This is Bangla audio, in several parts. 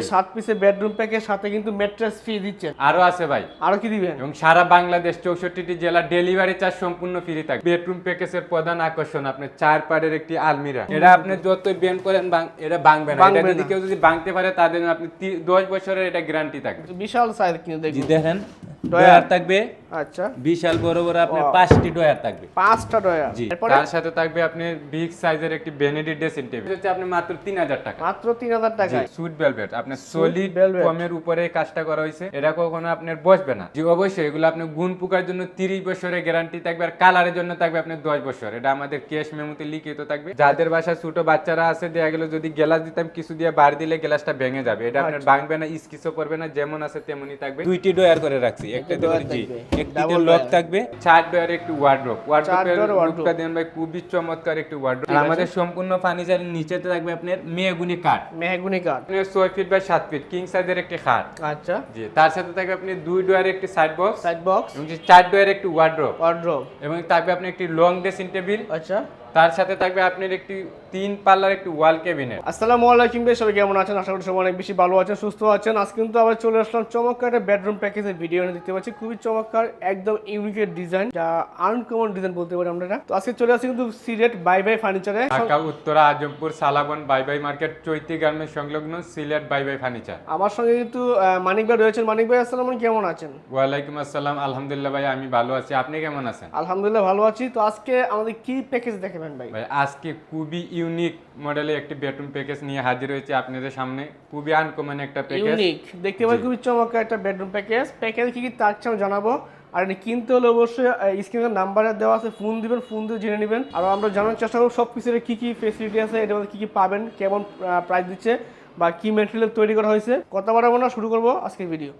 সাত পিসের বেডরুম প্যাকের সাথে কিন্তু ম্যাট্রেস ফ্রি দিচ্ছেন। আরও আছে ভাই। আরও কি দিবেন? এবং সারা বাংলাদেশ চৌষট্টিটি জেলা ডেলিভারি চার্জ সম্পূর্ণ ফ্রি থাকবে। বেডরুম প্যাকেজের প্রধান আকর্ষণ আপনি চার পাড়ের একটি আলমিরা। এটা আপনি যত বেন করেন এটা ভাঙবে না। এটা যদি কেউ যদি ভাঙতে পারে তাদের আপনি দশ বছরের এটা গ্যারান্টি থাকবে। বিশাল সাইজ কিন্তু দেখেন। ডয়ার। থাকবে। আচ্ছা। বিশাল বড় বড় আপনার পাঁচটি ডয়ার থাকবে। পাঁচটা ডয়ার জি, তার সাথে থাকবে আপনি বিগ সাইজের একটি বেনেডি ড্রেসিং টেবিল হচ্ছে আপনি মাত্র তিন হাজার টাকা। মাত্র তিন হাজার টাকায় সুইট ভেলভেট আপনার সলিড কমের উপরে কাজটা করা হয়েছে। এটা কখনো আপনার বসবে না। জি অবশ্যই এগুলো আপনি গুণ পোকার জন্য তিরিশ বছরের গ্যারান্টি থাকবে আর কালারের জন্য থাকবে আপনার দশ বছর। এটা আমাদের কেস মেমোতে লিখিত থাকবে। যাদের বাসায় ছোট বাচ্চারা আছে দেয়া গেল যদি গ্লাস দিতাম কিছু দিয়ে বার দিলে গ্লাসটা ভেঙে যাবে। এটা আপনার ভাঙবে না স্কিসও পড়বে না যেমন আছে তেমনই থাকবে। দুইটি ডয়ার করে রাখছি। একটা ডয়ার জি থাকবে। একটিতে লক থাকবে। চার ডয়ার একটি ওয়ার্ড্রোপ ওয়ার্ড্রোপের। লুকটা দেন ভাই খুবই চমৎকার একটি ওয়ার্ড্রোপ আর আমাদের সম্পূর্ণ ফার্নিচারের নিচেতে থাকবে আপনার মেয়েগুনি কাঠ মেহগুনি কাঠ আপনার ছয় ফিট বাই সাত ফিট কিং সাইজের একটি খাট আচ্ছা। জি তার সাথে থাকবে আপনি দুই ডোয়ার একটি সাইড বক্স সাইড বক্স এবং চার ডোয়ার একটি ওয়ার্ড্রোপ ওয়ার্ড্রোব এবং থাকবে আপনি একটি লং ড্রেসিং টেবিল আচ্ছা। তার সাথে থাকবে আপনার একটি তিন পাল্লার একটি ওয়াল ক্যাবিনেট। আসসালামু আলাইকুম ভাই সবাই কেমন আছেন? আশা করি সবাই অনেক বেশি ভালো আছেন সুস্থ আছেন। আজ কিন্তু আবার চলে আসলাম চমৎকার একটা বেডরুম প্যাকেজের ভিডিও নিয়ে দেখতে পাচ্ছি। খুবই চমৎকার একদম ইউনিকের ডিজাইন যা আনকমন ডিজাইন বলতে পারি আমরা। তো আজকে চলে আসছি কিন্তু Sylhet buy buy ফার্নিচারে Dhaka Uttara Azampur Salabon buy buy market Chaiti garments সংলগ্ন সিলেট বাই বাই ফার্নিচার আমার সঙ্গে কিন্তু মানিক ভাই রয়েছেন। মানিক ভাই আসসালাম কেমন আছেন? ওয়ালাইকুম আসসালাম আলহামদুলিল্লাহ ভাই আমি ভালো আছি। আপনি কেমন আছেন? আলহামদুলিল্লাহ ভালো আছি। তো আজকে আমাদের কি প্যাকেজ দেখাবেন ভাই। ভাই আজকে খুবই ইউনিক মডেলে একটি বেডরুম প্যাকেজ নিয়ে হাজির হয়েছে আপনাদের সামনে। খুবই আনকমন একটা প্যাকেজ ইউনিক দেখতে পাচ্ছেন খুবই চমৎকার একটা বেডরুম প্যাকেজ প্যাকেজ কি কি তার আমি জানাব। আর এটা কিনতে হলে অবশ্যই স্ক্রিনের নাম্বার দেওয়া আছে ফোন দিবেন ফোন দিয়ে জেনে নেবেন। আর আমরা জানার চেষ্টা করব সব কিছুর কি কি ফেসিলিটি আছে এটার মধ্যে কি কি পাবেন কেমন প্রাইস দিচ্ছে। বা কি মেটেরিয়াল তৈরি করা হয়েছে। কথা বাড়াবো না শুরু করব আজকের ভিডিও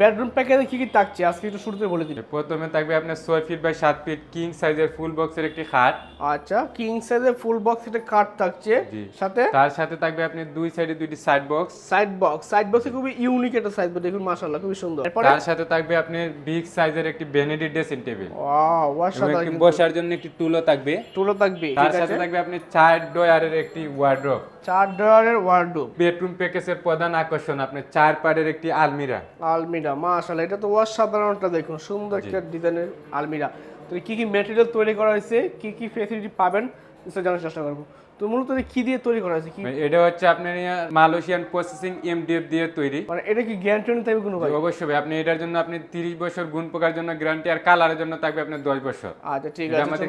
বেডরুম প্যাকেজে কি কি থাকছে? আজকে একটু শুরুতে বলে দিন প্রথমে থাকবে আপনার ছয় ফিট বাই সাত ফিট কিং সাইজের ফুল বক্সের একটি খাট। আচ্ছা কিং সাইজের ফুল বক্স এটা কাঠ থাকছে। সাথে? তার সাথে থাকবে আপনি দুই সাইডে দুইটি side box side box side বক্সে খুবই ইউনিক একটা সাইজ দেখুন মাশাআল্লাহ খুবই সুন্দর। এরপরে? তার সাথে থাকবে আপনার বিগ সাইজের একটি বেনেডি ড্রেসিং টেবিল ওয়াও একটি বসার জন্য একটি টুলও থাকবে। টুলও থাকবে তার সাথে থাকবে আপনি চার ডয়ারের একটি ওয়ার্ড্রোপ চার ডয়ারের ওয়ার্ডরোব বেডরুম প্যাকেজের প্রধান আকর্ষণ আপনার চার পাড়ের একটি আলমিরা। আলমিরা মাশাআল্লাহ এটা তো অসাধারণটা দেখুন সুন্দর একটা ডিজাইনের আলমিরা। তো কি কি মেটেরিয়াল তৈরি করা হয়েছে কি কি ফেসিলিটি পাবেন সেটা জানার চেষ্টা করব। তো মূলত কি দিয়ে তৈরি করা হয়েছে? কি এটা হচ্ছে আপনার মালয়েশিয়ান প্রসেসিং এমডিএফ দিয়ে তৈরি। মানে এটা কি গ্যারান্টি থাকবে কোনো অবশ্যই আপনি এটার জন্য আপনি তিরিশ বছর গুণ পোকার জন্য গ্যারান্টি আর কালারের জন্য থাকবে আপনার দশ বছর। আচ্ছা ঠিক আছে আমাদের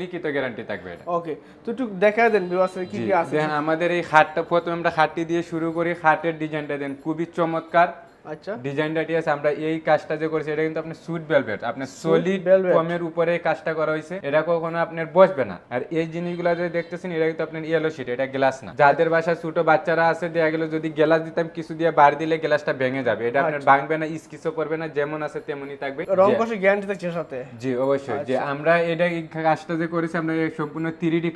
লিখিত গ্যারান্টি থাকবে এটা। ওকে তো একটু দেখা দেন বিবাসের কি কি আছে। দেখেন আমাদের এই খাটটা প্রথমে আমরা খাটটি দিয়ে শুরু করি। খাটের ডিজাইনটা দেন খুবই চমৎকার। আচ্ছা। ডিজাইনটা ঠিক আছে আমরা এই কাজটা যে করছি এটা কিন্তু আপনার সুইট ভেলভেট আপনার সলিড কমের উপরে কাজটা করা হয়েছে। এটা কখনো আপনার বসবে না। আর এই জিনিসগুলো যে দেখতেছেন এটা কিন্তু আপনার ইয়েলো শিট এটা গ্লাস না। যাদের বাসায় ছোট বাচ্চারা আছে দেয়া গেল যদি গ্লাস দিতাম কিছু দিয়ে বার দিলে গ্লাসটা ভেঙে যাবে। এটা আপনার ভাঙবে না পড়বে না যেমন আছে তেমনই থাকবে। রং কষে গ্যারান্টি থাকছে সাথে। জি অবশ্যই। যে আমরা এটা কাজটা যে করেছি আমরা সম্পূর্ণ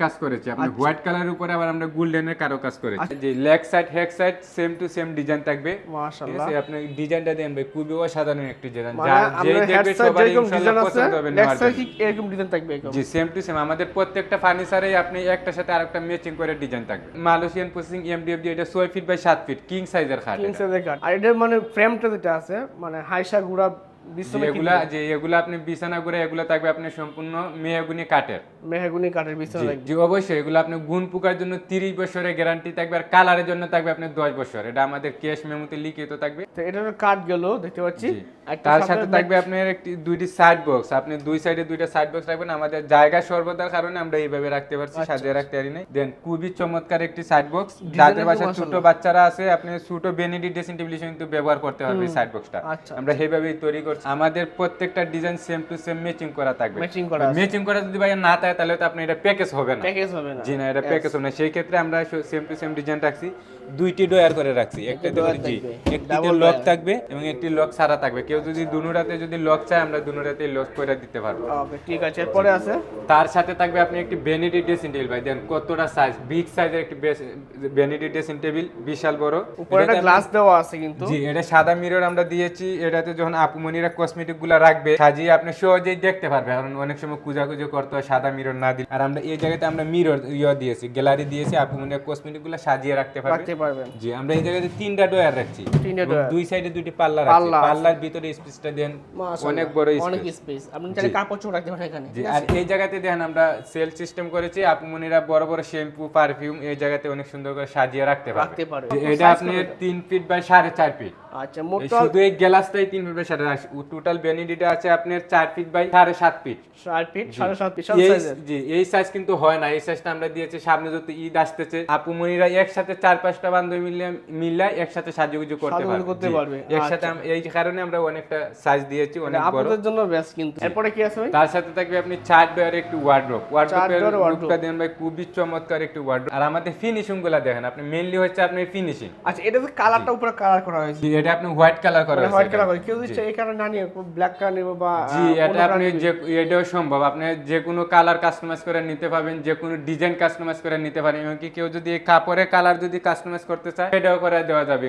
কাজ করেছি। হোয়াইট কালারের উপরে আবার আমরা গোল্ডেনের কারও কাজ করেছি। যে leg side head side same to same design থাকবে। মাশাআল্লাহ। আছে ডিজাইনটা দেন ভাই খুবই অসাধারণ একটি ডিজাইন। মানে যা দেখবে সবারই ইনশাআল্লাহ পছন্দ হবে এরকম ডিজাইন থাকবে জি সেম টু সেম আমাদের প্রত্যেকটা ফার্নিচারে আপনি একটা সাথে আরেকটা ম্যাচিং করে ডিজাইন থাকবে। মালয়েশিয়ান প্রসেসিং এমডিএফডি এটা 6 ফিট বাই 7 ফিট কিং সাইজের খাট কিং। সাইজের খাট। আর এটার মানে ফ্রেমটা যেটা আছে মানে হাইসা গুড়া এগুলা যে এগুলা আপনি বিছানা করে এগুলা থাকবে আপনি সম্পূর্ণ মেহগুনি কাঠের। মেহগুনি কাঠের বিছানা জি, জি অবশ্যই এগুলো আপনি গুণ পোকার জন্য তিরিশ বছরের গ্যারান্টি থাকবে আর কালারের জন্য থাকবে আপনার দশ বছর। এটা আমাদের ক্যাশ মেমোতে লিখিত থাকবে। তো এটার কাঠ গেল দেখতে পাচ্ছি। তার সাথে থাকবে আপনার একটি দুইটি সাইড বক্স আপনি দুই সাইডে দুইটা সাইড বক্স রাখবেন আমাদের জায়গা সর্বদার কারণে আমরা এইভাবে রাখতে পারছি আচ্ছা, সাজিয়ে রাখতে পারি নাই। দেন খুবই চমৎকার একটি সাইড বক্স যাদের বাসায় ছোট বাচ্চারা আছে আপনি ছোট বেনিডি ড্রেসিং টেবিল হিসেবে কিন্তু ব্যবহার করতে পারবেন সাইড বক্সটা আচ্ছা। আমরা সেইভাবেই তৈরি করছি। আমাদের প্রত্যেকটা design same to same matching করা থাকবে। ম্যাচিং করা ম্যাচিং করা যদি ভাই না থাকে তাহলে তো আপনি এটা প্যাকেজ হবে না। প্যাকেজ হবে না। জি না এটা প্যাকেজ হবে না। সেই ক্ষেত্রে আমরা সেম টু সেম ডিজাইন রাখছি। দুইটি ডয়ার করে রাখছি। একটা জি। একটিতে লক থাকবে এবং একটি লক ছাড়া থাকবে। কেউ যদি দুনুরাতে যদি লক চায় আমরা দুনুরাতে লক করে দিতে পারব। ওকে ঠিক আছে। এরপরে আছে? তার সাথে থাকবে আপনি একটি বেনিডি ড্রেসিং টেবিল ভাই। দেন কতটা সাইজ বিগ সাইজের একটি বেনিডি ড্রেসিং টেবিল বিশাল বড়। উপরে একটা গ্লাস দেওয়া আছে কিন্তু। জি এটা সাদা মিরর আমরা দিয়েছি। এটাতে যখন আপুমনিরা কসমেটিকগুলা রাখবে সাজিয়ে আপনি সহজেই দেখতে পারবে কারণ অনেক সময় কুজাকুজি করতে হয় সাদা মিরর না দিলে। আর আমরা এই জায়গাতে আমরা মিরর ইয়ে দিয়েছি গ্যালারি দিয়েছি আপনি মানে কসমেটিকগুলো সাজিয়ে রাখতে পারবেন। জি আমরা এই জায়গাতে তিনটা ডয়ার রাখছি। দুই সাইডে দুইটি পাল্লা রাখছি পাল্লার ভিতরে স্পেসটা দেন অনেক বড় অনেক স্পেস আপনি চাইলে কাপড় চোপড় রাখতে পারেন এখানে। জি আর এই জায়গাতে দেখেন আমরা সেল সিস্টেম করেছি। আপনি আপুমনিরা বড় বড় শ্যাম্পু পারফিউম এই জায়গাতে অনেক সুন্দর করে সাজিয়ে রাখতে রাখতে পারবে পারবে। এটা আপনি কতটা? তিন ফিট বাই সাড়ে চার ফিট আচ্ছা মোট শুধু এই গ্লাসটাই তিন ফিট বাই সাড়ে টোটাল বেনিডিটা আছে আপনার চার ফিট বাই সাড়ে সাত ফিট সাত ফিট সাড়ে সাত ফিট জি এই সাইজ কিন্তু হয় না। এই সাইজটা আমরা দিয়েছি সামনে যত ঈদ আসতেছে আপুমনিরা একসাথে চার পাঁচটা বান্ধবী মিলে মিলে একসাথে সাজুগুজু করতে পারবে। পারবে। একসাথে এই কারণে আমরা অনেকটা সাইজ দিয়েছি অনেক বড়। আপনাদের জন্য বেস্ট কিন্তু। এরপরে কি আছে ভাই? তার সাথে থাকবে আপনি চার ডয়ার একটু ওয়ার্ড্রোপ ওয়ার্ড্রোপের লুকটা দেন ভাই খুবই চমৎকার একটু ওয়ার্ড্রোপ আর আমাদের ফিনিশিংগুলো দেখেন আপনি মেইনলি হচ্ছে আপনার ফিনিশিং আচ্ছা এটা তো কালারটা উপরে কালার করা হয়েছে। এটা আপনি হোয়াইট কালার করা মানে হোয়াইট কালার করে। কেউ যদি চায় এই কালার না নিয়ে নিব বা জি এটা আপনি যে এটাও সম্ভব। আপনি যে কোনো কালার কাস্টমাইজ করে নিতে পারবেন যে কোনো ডিজাইন কাস্টমাইজ করে নিতে পারেন। এমনকি কেউ যদি এই কাপড়ের কালার যদি কাস্টমাইজ করতে চায় এটাও করে দেওয়া যাবে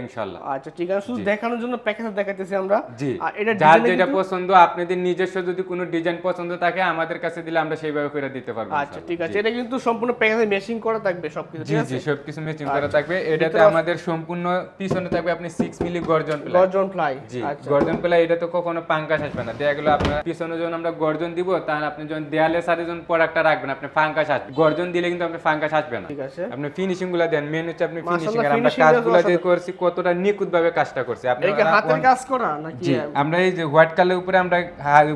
আচ্ছা ঠিক আছে। শুধু দেখানোর জন্য প্যাকেজ দেখাইতেছি আমরা। জি। আর এটা যার যেটা পছন্দ আপনাদের নিজস্ব যদি কোনো ডিজাইন পছন্দ থাকে আমাদের কাছে দিলে আমরা সেইভাবে করে দিতে পারব আচ্ছা ঠিক আছে। এটা কিন্তু সম্পূর্ণ প্যাকেজে করা থাকবে সবকিছু ঠিক জি সবকিছু ম্যাচিং করা থাকবে। এটাতে আমাদের সম্পূর্ণ পিছনে থাকবে আপনি 6 মিলি গর্জন প্লাই গর্জন ফ্লাই জি আচ্ছা। গর্জন প্লাই এটা তো কখনো পাঙ্কাস আসবে না। দেখা গেলো আপনার পিছনে যখন আমরা গর্জন দিব তাহলে আপনি যখন দেয়ালে সাথে যখন প্রোডাক্টটা রাখবেন আপনি ফাঙ্কাস আসবে। গর্জন দিলে কিন্তু আপনি ফাঙ্কাস আসবে না। ঠিক আছে। আপনি ফিনিশিংগুলা দেন মেন হচ্ছে আপনি ফিনিশিং আর আমরা এর কাজগুলো যে করছি কতটা নিখুঁত ভাবে কাজটা করছি। আপনি কি হাতের কাজ করা নাকি আমরা এই যে হোয়াইট কালার উপরে আমরা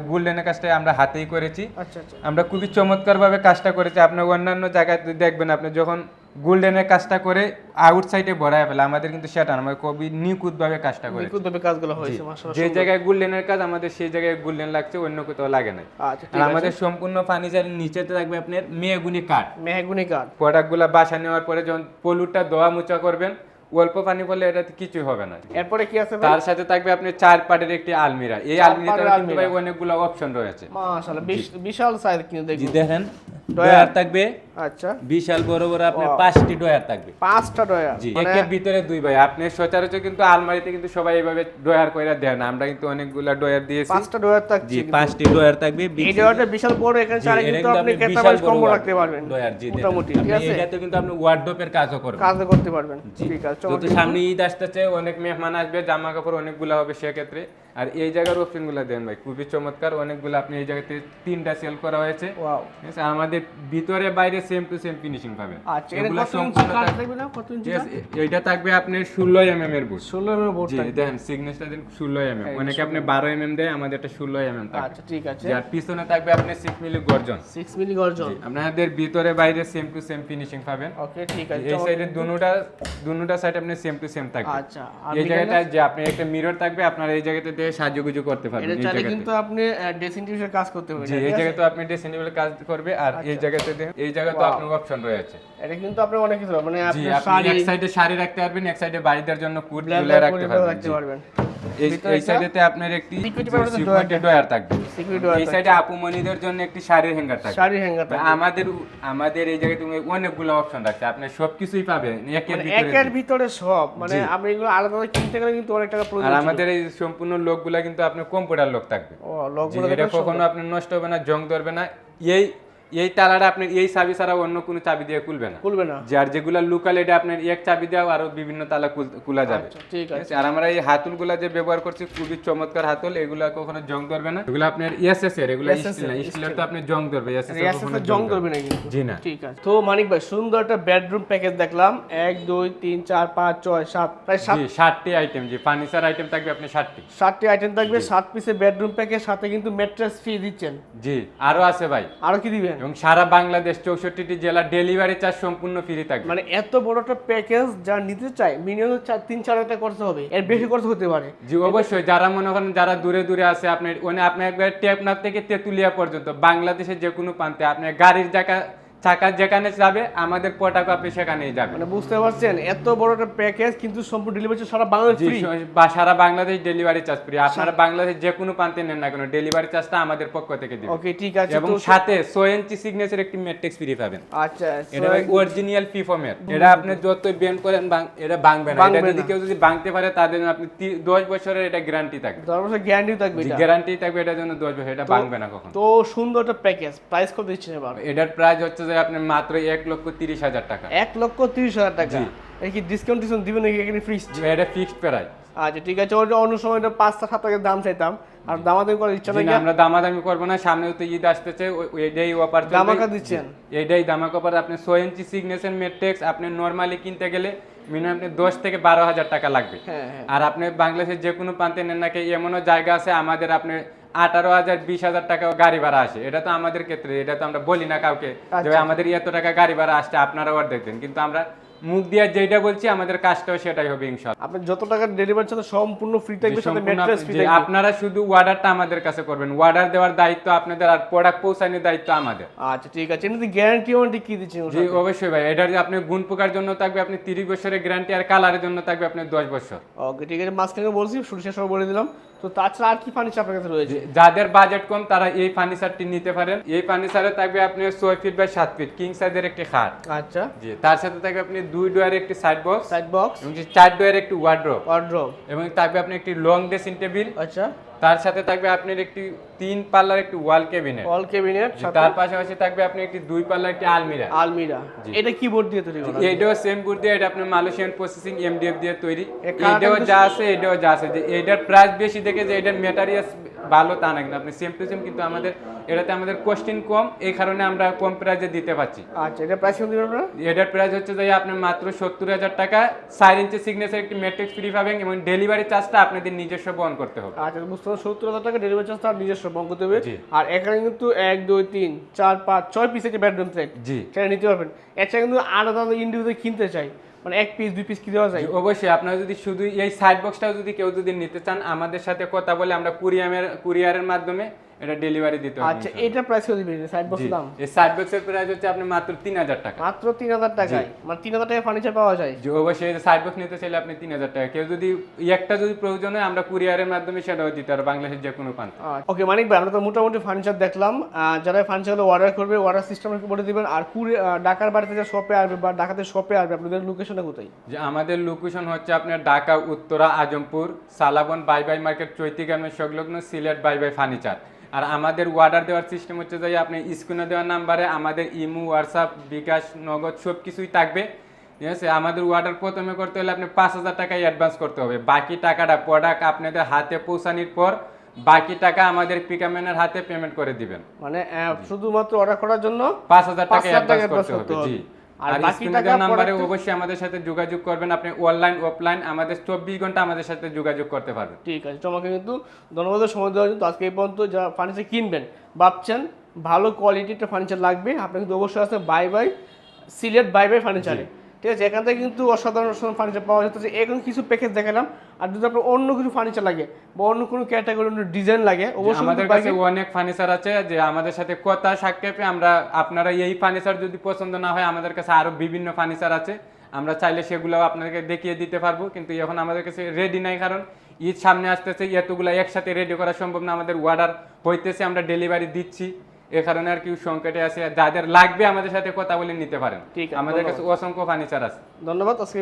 গোল্ডেনের কাজটা আমরা হাতেই করেছি। আচ্ছা আচ্ছা। আমরা খুবই চমৎকার ভাবে কাজটা করেছি। আপনার অন্যান্য জায়গায় দেখবেন আপনি যখন গোল্ডেনের কাজটা করে আউট সাইডে ভরায় ফেলে। আমাদের কিন্তু সেটা না আমরা কবি ভাবে কাজটা করে নিকুদ ভাবে কাজগুলো হয়েছে মাশাআল্লাহ যে জায়গায় গোল্ডেনের কাজ আমাদের সেই জায়গায় গোল্ডেন লাগছে অন্য কোথাও লাগে না আচ্ছা আর আমাদের সম্পূর্ণ ফার্নিচারের নিচেতে থাকবে আপনার মেহগুনি কাঠ। মেহগুনি কাঠ। প্রোডাক্টগুলো বাসা নেওয়ার পরে যখন পলুটা দোয়া মোচা করবেন অল্প পানি পড়লে এটাতে কিছুই হবে না। এরপরে কি আছে তার সাথে থাকবে আপনি চার পাটের একটি আলমিরা। এই আলমিরাতে কিন্তু ভাই অনেকগুলো অপশন রয়েছে। মাশাআল্লাহ বিশাল সাইজ কিন্তু দেখুন। দেখেন ডয়ার। থাকবে। আচ্ছা। বিশাল বড় বড় আপনার পাঁচটি ডয়ার থাকবে। পাঁচটা ডয়ার জি। মানে একের ভিতরে দুই ভাই। আপনি সচরাচর কিন্তু আলমারিতে কিন্তু সবাই এইভাবে ডয়ার করে দেন আমরা কিন্তু অনেকগুলা ডয়ার দিয়েছি। পাঁচটা ডয়ার থাকছে জি পাঁচটি ডয়ার থাকবে এই ডয়ারটা বিশাল। বড় এখানে এটা কিন্তু আপনি কেতা বিশাল কম রাখতে পারবেন। ডয়ার জি। মোটামুটি ঠিক আছে? এটাতে কিন্তু আপনি ওয়ার্ডরোবের কাজও করবেন। কাজ করতে পারবেন। ঠিক আছে। চমৎকার। সামনে ঈদ আসতেছে অনেক মেহমান আসবে জামা কাপড় অনেকগুলো হবে সেক্ষেত্রে। আর এই জায়গার অপশনগুলো দেন ভাই খুবই চমৎকার অনেকগুলো আপনি এই জায়গাতে তিনটা সেল করা হয়েছে? আর আমাদের ভিতরে বাইরে সেম টু সেম ফিনিশিং পাবেন। আচ্ছা এটা থাকবে- থাকবে না কত ইঞ্চি Yes, এ- এইটা থাকবে আপনার ষোলো এম এম এর বুট ষোলো এম জি দেখেন সিগনেচার দিন ষোলো এম এম অনেকে আপনি বারো এম এম দেয় আমাদের এটা ষোলো এম এম আচ্ছা ঠিক আছে। যার পিছনে থাকবে আপনি সিক্স মিলি গর্জন। সিক্স মিলি গর্জন। আপনাদের ভিতরে বাইরে সেম টু সেম ফিনিশিং পাবেন। ওকে ঠিক আছে। এই সাইডে দুনুটা দুনুটা সাইড আপনি সেম টু সেম থাকবে। আচ্ছা এই জায়গাটা যে আপনি একটা মিরর থাকবে আপনার এই জায়গাতে দিয়ে সাজুগুজু করতে পারবেন এটা চাইলে জায়গাতে। কিন্তু আপনি ড্রেসিং টেবিলের কাজ করতে পারবেন। জি এই জায়গায় তো আপনি ড্রেসিং কাজ করবে আর এই জায়গাতে এই জায়গায় তো আচ্ছা। Wow. আপনার অপশন রয়েছে। এটা কিন্তু আপনি অনেক কিছু মানে আপনি এক সাইডে শাড়ি রাখতে পারবেন এক সাইডে বাড়িদের জন্য কুট রাখতে পারবেন। এই সাইডেতে আপনার একটি সিকিউরিটি ডয়ার থাকবে। এই সাইডে আপুমনিদের জন্য একটি শাড়ির হ্যাঙ্গার থাকবে। শাড়ি হ্যাঙ্গার থাকবে। আমাদের আমাদের এই জায়গায় তুমি অনেকগুলো অপশন রাখছে। আপনি সবকিছুই পাবেন। একের মানে ভিতরে একের ভিতরে সব। মানে। আপনি এগুলো আলাদা করে কিনতে গেলে কিন্তু অনেক টাকা প্রয়োজন আর আমাদের এই সম্পূর্ণ লোকগুলা কিন্তু আপনার কম্পিউটার লোক থাকবে। ও লোকগুলো এটা কখনো আপনার নষ্ট হবে না জং ধরবে না। এই এই তালাটা আপনি এই চাবি ছাড়া অন্য কোনো চাবি দিয়ে খুলবে না। খুলবে না। যার যেগুলা লুকাল এটা আপনার এক চাবি দেওয়া আরও বিভিন্ন তালা খোলা যাবে আচ্ছা, ঠিক ঠিক আছে? আর আমরা এই হাতুলগুলা যে ব্যবহার করছি খুবই চমৎকার হাতুল এগুলা কখনো জং ধরবে না। এগুলো আপনার এসএস এর এগুলো স্টিল না। স্টিলের তো আপনি জং ধরবে এসএস এর কখনো জং করবে না কিন্তু। জি না। ঠিক আছে। তো মানিক ভাই সুন্দর একটা বেডরুম প্যাকেজ দেখলাম। এক দুই তিন চার পাঁচ ছয় সাত প্রায় সাত জি ষাটটি আইটেম জি ফার্নিচার আইটেম থাকবে আপনি ষাটটি সাতটি আইটেম থাকবে সাত পিসের বেডরুম প্যাকেজ সাথে কিন্তু ম্যাট্রেস ফ্রি দিচ্ছেন। জি আরও আছে ভাই। আরও কি দিবেন? এবং সারা বাংলাদেশ চৌষট্টিটি জেলা ডেলিভারি চার্জ সম্পূর্ণ ফ্রি থাকবে। মানে এত বড় একটা প্যাকেজ যা নিতে চায় মিনিমাম তিন চার হাজার টাকা খরচ হবে। এর বেশি খরচ হতে পারে। জি অবশ্যই যারা মনে করেন যারা দূরে দূরে আছে আপনি মানে আপনি একবার টেপনাথ থেকে তেতুলিয়া পর্যন্ত বাংলাদেশের যে কোনো প্রান্তে আপনার গাড়ির জায়গা চাকা যেখানে যাবে আমাদের প্রোডাক্ট আপনি সেখানেই যাবেন মানে বুঝতে পারছেন এত বড় একটা প্যাকেজ কিন্তু সম্পূর্ণ ডেলিভারি সারা বাংলাদেশ ফ্রি বা সারা বাংলাদেশ ডেলিভারি চার্জ ফ্রি আপনারা বাংলাদেশ যে কোনো প্রান্তে নেন না কেন ডেলিভারি চার্জটা আমাদের পক্ষ থেকে দিবেন। ওকে ঠিক আছে এবং সাথে সো ইঞ্চি সিগনেচার একটি ম্যাট্রিক্স ফ্রি পাবেন। আচ্ছা এটা অরিজিনাল ফিফমের এটা আপনি যতই বেন্ড করেন এটা ভাঙবে না। এটা যদি কেউ যদি ভাঙতে পারে তাদের জন্য আপনি তি- দশ বছরের এটা গ্যারান্টি থাকবে। দশ বছর গ্যারান্টি থাকবে এটা। গ্যারান্টি থাকবে এটার জন্য দশ বছর। এটা ভাঙবে না কখন। তো সুন্দর একটা প্যাকেজ প্রাইস কত দিচ্ছেন এবার? এটার প্রাইস হচ্ছে মাত্র এক লক্ষ তিরিশ হাজার টাকা। এক লক্ষ তিরিশ হাজার টাকা। কি ডিসকাউন্ট টিসকাউন্ট দিবেন নাকি এখানে ফ্রি এটা ফিক্সড প্রাইস আচ্ছা ঠিক আছে ওটা অন্য সময় এটা পাঁচ সাত টাকা দাম চাইতাম। আর দামাদামি করার ইচ্ছা নাকি আমরা দামাদামি করব না সামনে তো ঈদ আসতেছে এইটাই অফার ধামাকা দিচ্ছেন? এইটাই দামাকা অফার আপনি ছয় ইঞ্চি সিগনেচার মেট্রিক্স আপনি নর্মালি কিনতে গেলে মিনিমাম আপনি দশ থেকে বারো হাজার টাকা লাগবে। হ্যাঁ হ্যাঁ। আর আপনি বাংলাদেশের যে কোনো প্রান্তে নেন নাকি এমনও জায়গা আছে আমাদের আপনি আঠারো হাজার বিশ হাজার টাকা গাড়ি ভাড়া আসে। এটা তো আমাদের ক্ষেত্রে এটা তো আমরা বলি না কাউকে যে আচ্ছা। আমাদের এত টাকা গাড়ি ভাড়া আসছে আপনারা অর্ধেক দেন কিন্তু আমরা মুখ দিয়ে যেটা বলছি আমাদের কাজটাও সেটাই হবে আপনি যত টাকা ডেলিভারি সম্পূর্ণ ফ্রি থাকবে সাথে ম্যাট্রেস ফ্রি থাকবে আপনারা শুধু অর্ডারটা আমাদের কাছে করবেন অর্ডার দেওয়ার দায়িত্ব আপনাদের আর প্রোডাক্ট পৌঁছানোর দায়িত্ব আমাদের। আচ্ছা ঠিক আছে। এমনি গ্যারান্টি ওয়ারেন্টি কি দিচ্ছেন জি অবশ্যই ভাই। এটার আপনি গুণ পোকার জন্য থাকবে আপনি তিরিশ বছরের গ্যারান্টি আর কালারের জন্য থাকবে আপনি দশ বছর। ওকে ঠিক আছে। মাঝখানে বলছি শুরু শেষ বলে দিলাম। তো তাছাড়া আর কি ফার্নিচার আপনার কাছে রয়েছে? যাদের বাজেট কম তারা এই ফার্নিচারটি নিতে পারেন। এই ফার্নিচারে থাকবে আপনি ছয় ফিট বাই সাত ফিট কিং সাইজের একটি খাট। আচ্ছা। জি তার সাথে থাকবে আপনি দুই ডোয়ারের একটি সাইড বক্স সাইড বক্স এবং চার ডোয়ারের একটি ওয়ার্ড্রোব এবং থাকবে আপনি একটি লং ড্রেসিং টেবিল আচ্ছা। তার সাথে থাকবে আপনার একটি তিন পাল্লার একটি ওয়াল কেবিনেট অল ক্যাবিনেট তার পাশাপাশি থাকবে আপনি একটি দুই পাল্লার একটি আলমিরা। আলমিরা। এটা কি বোর্ড দিয়ে তৈরি করা? এইটাও সেম বোর্ড দিয়ে এটা আপনার মালয়েশিয়ান প্রসেসিং এমডিএফ দিয়ে তৈরি। এটাও যা আছে এটাও যা আছে। যে এটার প্রাইস বেশি দেখে যে এটার মেটারিয়ালস ভালো তা না কিন্তু আপনি সেম টু সেম কিন্তু আমাদের এটাতে আমাদের কোশ্চেন কম এই কারণে আমরা কম প্রাইসে দিতে পারছি। আচ্ছা এটা প্রাইস কত দিবেন এটার প্রাইস হচ্ছে যে আপনার মাত্র সত্তর হাজার টাকা চার ইঞ্চি সিগনেচার একটি ম্যাট্রিক্স ফ্রি পাবেন এবং ডেলিভারি চার্জটা আপনাদের নিজস্ব বহন করতে হবে। আচ্ছা বুঝতে পারছি সত্তর হাজার টাকা ডেলিভারি চার্জ তার নিজস্ব বঙ্গ দেবে জি। আর এখানে কিন্তু এক দুই তিন চার পাঁচ ছয় পিসের একটা বেডরুম সেট জি। সেটা নিতে পারবেন। এছাড়া কিন্তু আলাদা আলাদা ইন্ডিভিজুয়াল কিনতে চাই। মানে এক পিস দুই পিস কি দেওয়া যায়? অবশ্যই। আপনারা যদি শুধু এই সাইড বক্সটাও যদি কেউ যদি নিতে চান, আমাদের সাথে কথা বলে আমরা কুরিয়ারের কুরিয়ারের মাধ্যমে এটা ডেলিভারি দিতে হবে আচ্ছা এটা প্রাইস কত দিবেন সাইড বক্স দাম? এই সাইড বক্সের প্রাইস হচ্ছে আপনি মাত্র তিন হাজার টাকা। মাত্র তিন হাজার টাকায়? মানে তিন হাজার টাকায় ফার্নিচার পাওয়া যায়? যে অবশ্যই সাইড বক্স নিতে চাইলে আপনি তিন হাজার টাকা। কেউ যদি একটা যদি প্রয়োজন হয় আমরা কুরিয়ারের মাধ্যমে সেটাও দিতে পারব বাংলাদেশের যে কোনো প্রান্তে। ওকে মানিক ভাই আমরা তো মোটামুটি ফার্নিচার দেখলাম। যারা ফার্নিচারগুলো অর্ডার করবে অর্ডার সিস্টেম বলে দিবেন। আর কুড়ি ঢাকার বাড়িতে যে শপে আসবে বা ঢাকাতে শপে আসবে আপনাদের লোকেশনটা কোথায়? যে আমাদের লোকেশন হচ্ছে আপনার Dhaka Uttara Azampur Salabon buy buy market Chaiti সংলগ্ন সিলেট বাই বাই ফার্নিচার আর আমাদের অর্ডার দেওয়ার সিস্টেম হচ্ছে যে আপনি স্ক্রিনে দেওয়ার নাম্বারে আমাদের ইমো হোয়াটসঅ্যাপ বিকাশ নগদ সব কিছুই থাকবে। ঠিক আছে? আমাদের অর্ডার প্রথমে করতে হলে আপনি পাঁচ হাজার টাকা অ্যাডভান্স করতে হবে। বাকি টাকাটা প্রোডাক্ট আপনাদের হাতে পৌঁছানোর পর বাকি টাকা আমাদের পিকাম্যানের হাতে পেমেন্ট করে দিবেন। মানে শুধুমাত্র অর্ডার করার জন্য পাঁচ হাজার টাকা অ্যাডভান্স করতে হবে। জি। আর আর বাকি টাকা নাম্বারে অবশ্যই আমাদের সাথে যোগাযোগ করবেন। আপনি অনলাইন অফলাইন আমাদের চব্বিশ ঘণ্টা আমাদের সাথে যোগাযোগ করতে পারবেন। ঠিক আছে তোমাকে কিন্তু ধন্যবাদ সময় দেওয়ার জন্য। আজকে এই পর্যন্ত যা ফার্নিচার কিনবেন ভাবছেন ভালো কোয়ালিটির ফার্নিচার লাগবে আপনার কিন্তু অবশ্যই আছে buy buy Sylhet buy buy ফার্নিচারে ঠিক আছে এখান থেকে কিন্তু অসাধারণ অসাধারণ ফার্নিচার পাওয়া যেতেছে এখন কিছু প্যাকেজ দেখালাম আর যদি আপনার অন্য কিছু ফার্নিচার লাগে বা অন্য কোনো ক্যাটাগরি অন্য ডিজাইন লাগে অবশ্যই আমাদের কাছে অনেক ফার্নিচার আছে যে আমাদের সাথে কথা সাক্ষেপে আমরা আপনারা এই ফার্নিচার যদি পছন্দ না হয় আমাদের কাছে আরও বিভিন্ন ফার্নিচার আছে। আমরা চাইলে সেগুলো আপনাদেরকে দেখিয়ে দিতে পারব কিন্তু এখন আমাদের কাছে রেডি নাই কারণ ঈদ সামনে আসতেছে এতগুলো একসাথে রেডি করা সম্ভব না আমাদের অর্ডার হইতেছে আমরা ডেলিভারি দিচ্ছি। এ কারণে আর কি সংকটে আছে। যাদের লাগবে আমাদের সাথে কথা বলে নিতে পারেন। ঠিক আমাদের কাছে অসংখ্য ফার্নিচার আছে। ধন্যবাদ আজকে